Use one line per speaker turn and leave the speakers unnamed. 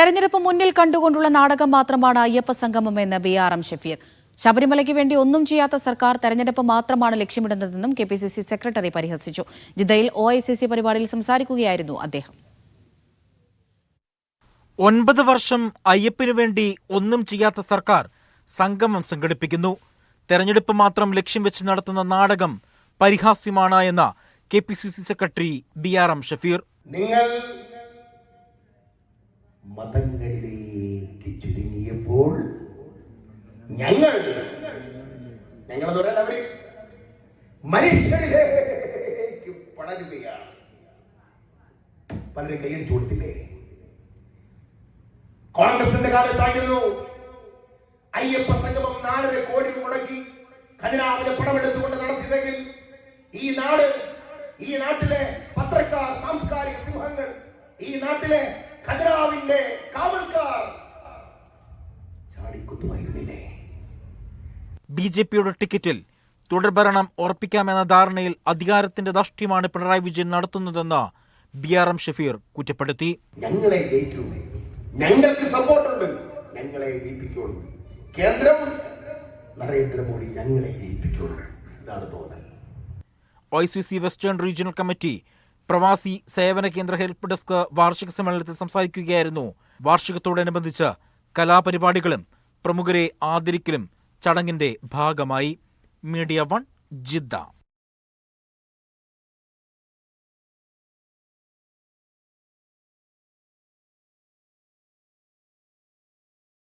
തെരഞ്ഞെടുപ്പ് മുന്നിൽ കണ്ടുകൊണ്ടുള്ള നാടകം മാത്രമാണ് അയ്യപ്പ സംഗമം എന്ന് ബി ആർ എം ഷഫീർ ശബരിമലയ്ക്ക് വേണ്ടി ഒന്നും ചെയ്യാത്ത സർക്കാർ തെരഞ്ഞെടുപ്പ് മാത്രമാണ് ലക്ഷ്യമിടുന്നതെന്നും K P C C secretary പരിഹസിച്ചു ജിദ്ദയിൽ ഒ ഐ സി സി പരിപാടിയിൽ സംസാരിക്കുകയായിരുന്നു അദ്ദേഹം
ഒൻപത് വർഷം അയ്യപ്പിനു വേണ്ടി ഒന്നും ചെയ്യാത്ത സർക്കാർ സംഗമം സംഘടിപ്പിക്കുന്നു തെരഞ്ഞെടുപ്പ് മാത്രം ലക്ഷ്യം വെച്ച് നടത്തുന്ന നാടകം പരിഹാസ്യമാണ് എന്ന K P C C secretary B R M Shafeer
നിങ്ങൾ മതങ്ങളിലേക്ക് ചുരുങ്ങിയപ്പോൾ ഞങ്ങൾ ഞങ്ങൾ പറയാൻ അവര് മനുഷ്യരിലേക്ക് പടരുകയാണ് പലരും കൈയടിച്ചു കൊടുത്തില്ലേ കോൺഗ്രസിന്റെ കാലത്തായിരുന്നു അയ്യപ്പ സംഗമം നാലര കോടി മുടക്കി ഖജനാവിലെ പണമെടുത്തുകൊണ്ട് നടത്തിയതെങ്കിൽ ഈ നാട് ഈ നാട്ടിലെ പത്രക്കാർ സാംസ്കാരിക സിംഹങ്ങൾ ഈ നാട്ടിലെ രാജാവിന്റെ കാവൽക്കാർ ചാടിക്കുത്തുമായിരുന്നില്ലേ
ബി ജെ പിയുടെ ടിക്കറ്റിൽ തുടർഭരണം ഉറപ്പിക്കാമെന്ന ധാരണയിൽ അധികാരത്തിന്റെ ദാഷ്ട്യമാണ് പിണറായി വിജയൻ നടത്തുന്നതെന്ന് ബി ആർ എം ഷഫീർ കുറ്റപ്പെടുത്തി
ഞങ്ങളെ ജയിക്കുള്ളൂ ഞങ്ങൾക്ക് സപ്പോർട്ടുണ്ട് ഞങ്ങളെ ജയിപ്പിക്കുള്ളൂ കേന്ദ്രം നരേന്ദ്രമോദി ഞങ്ങളെ ജയിപ്പിക്കുള്ളൂ ഇതാണ് തോന്നൽ
O C C western regional committee പ്രവാസി സേവന കേന്ദ്ര ഹെൽപ്പ് ഡെസ്ക് വാർഷിക സമ്മേളനത്തിൽ സംസാരിക്കുകയായിരുന്നു വാർഷികത്തോടനുബന്ധിച്ച് കലാപരിപാടികളും പ്രമുഖരെ ആദരിക്കലും ചടങ്ങിന്റെ ഭാഗമായി മീഡിയ വൺ ജിദ്ദ